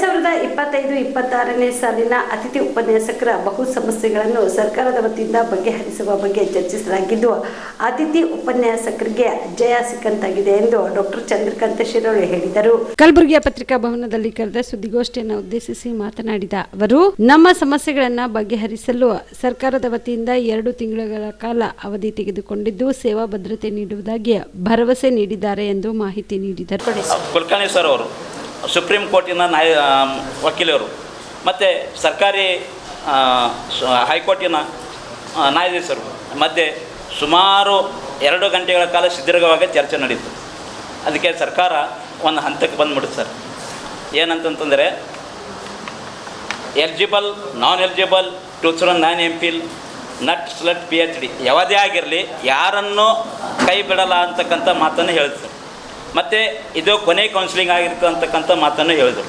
ಸಾವಿರದ ಇಪ್ಪತ್ತೈದು ಇಪ್ಪತ್ತಾರನೇ ಸಾಲಿನ ಅತಿಥಿ ಉಪನ್ಯಾಸಕರ ಬಹು ಸಮಸ್ಯೆಗಳನ್ನು ಸರ್ಕಾರದ ವತಿಯಿಂದ ಬಗೆಹರಿಸುವ ಬಗ್ಗೆ ಚರ್ಚಿಸಲಾಗಿದ್ದು ಅತಿಥಿ ಉಪನ್ಯಾಸಕರಿಗೆ ಜಯ ಸಿಕ್ಕಂತಾಗಿದೆ ಎಂದು ಡಾಕ್ಟರ್ ಚಂದ್ರಕಾಂತ ಶಿರೋಳಿ ಹೇಳಿದರು. ಕಲಬುರಗಿಯ ಪತ್ರಿಕಾ ಭವನದಲ್ಲಿ ಕರೆದ ಸುದ್ದಿಗೋಷ್ಠಿಯನ್ನು ಉದ್ದೇಶಿಸಿ ಮಾತನಾಡಿದ ಅವರು ನಮ್ಮ ಸಮಸ್ಯೆಗಳನ್ನು ಬಗೆಹರಿಸಲು ಸರ್ಕಾರದ ವತಿಯಿಂದ ಎರಡು ತಿಂಗಳ ಕಾಲ ಅವಧಿ ತೆಗೆದುಕೊಂಡಿದ್ದು ಸೇವಾ ಭದ್ರತೆ ನೀಡುವುದಾಗಿ ಭರವಸೆ ನೀಡಿದ್ದಾರೆ ಎಂದು ಮಾಹಿತಿ ನೀಡಿದರು. ಕುಲಕರ್ಣಿ ಸರ್ ಅವರು ಸುಪ್ರೀಂ ಕೋರ್ಟಿನ ನ್ಯಾಯ ವಕೀಲರು. ಮತ್ತು ಸರ್ಕಾರಿ ಹೈಕೋರ್ಟಿನ ನ್ಯಾಯಾಧೀಶರು. ಮಧ್ಯೆ ಸುಮಾರು ಎರಡು ಗಂಟೆಗಳ ಕಾಲ ಸುದೀರ್ಘವಾಗಿ ಚರ್ಚೆ ನಡೀತು. ಅದಕ್ಕೆ ಸರ್ಕಾರ ಒಂದು ಹಂತಕ್ಕೆ ಬಂದ್ಬಿಡುತ್ತೆ sir. ಏನಂತಂತಂದರೆ, eligible non eligible two thousand nine M Phil NET SLET P H D ಯಾವುದೇ ಆಗಿರಲಿ, ಯಾರನ್ನು ಕೈ ಬಿಡಲ್ಲ ಅಂತಕ್ಕಂಥ ಮಾತನ್ನು ಹೇಳಿದ್ರು ಮತ್ತು ಇದು ಕೊನೆ ಕೌನ್ಸಿಲಿಂಗ್ ಆಗಿರ್ತಕ್ಕಂಥ ಮಾತನ್ನು ಹೇಳಿದರು.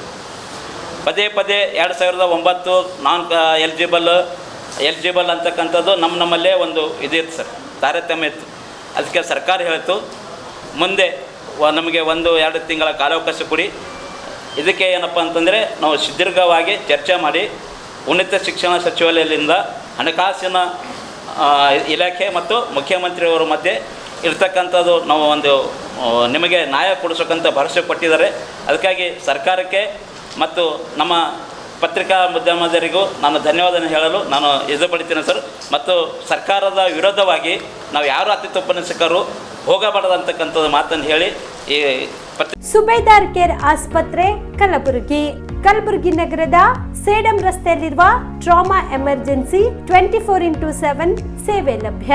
ಪದೇ ಪದೇ ಎರಡು ಸಾವಿರದ ಒಂಬತ್ತು ನಾನ್ ಎಲಿಜಿಬಲ್ ಎಲಿಜಿಬಲ್ ಅಂತಕ್ಕಂಥದ್ದು ನಮ್ಮ ನಮ್ಮಲ್ಲೇ ಒಂದು ಇದಿತ್ತು ಸರ್, ತಾರತಮ್ಯ ಇತ್ತು. ಅದಕ್ಕೆ ಸರ್ಕಾರ ಹೇಳ್ತು, ಮುಂದೆ ನಮಗೆ ಒಂದು, ಎರಡು ತಿಂಗಳ ಕಾಲಾವಕಾಶ ಕೊಡಿ. ಇದಕ್ಕೆ ಏನಪ್ಪ ಅಂತಂದರೆ ನಾವು ಸುದೀರ್ಘವಾಗಿ ಚರ್ಚೆ ಮಾಡಿ, ಉನ್ನತ ಶಿಕ್ಷಣ ಸಚಿವಾಲಯದಿಂದ ಹಣಕಾಸಿನ ಇಲಾಖೆ ಮತ್ತು ಮುಖ್ಯಮಂತ್ರಿಯವರ ಮಧ್ಯೆ ಇರ್ತಕ್ಕಂಥದ್ದು ನಾವು ಒಂದು ನಿಮಗೆ ನ್ಯಾಯ ಕೊಡಿಸೋಕ್ಕಂತ ಭರವಸೆ ಕೊಟ್ಟಿದ್ದಾರೆ. ಅದಕ್ಕಾಗಿ ಸರ್ಕಾರಕ್ಕೆ ಮತ್ತು ನಮ್ಮ ಪತ್ರಿಕಾ ಮಾಧ್ಯಮದರಿಗೂ ನಾನು ಧನ್ಯವಾದ ಹೇಳಲು ನಾನು ಇಷ್ಟಪಡ್ತೀನಿ ಸರ್. ಮತ್ತು ಸರ್ಕಾರದ ವಿರೋಧವಾಗಿ ನಾವು ಯಾರು ಅತಿಥಿ ಉಪನ್ಯಾಸಕರು ಹೋಗಬಾರದಂತಕ್ಕಂಥದ್ದು ಮಾತನ್ನು ಹೇಳಿ ಈ ಸುಬೇದಾರ್ ಕೇರ್ ಆಸ್ಪತ್ರೆ, ಕಲಬುರಗಿ. ಕಲಬುರಗಿ ನಗರದ ಸೇಡಂ ರಸ್ತೆಯಲ್ಲಿರುವ trauma emergency twenty four into seven ಸೇವೆ ಲಭ್ಯ.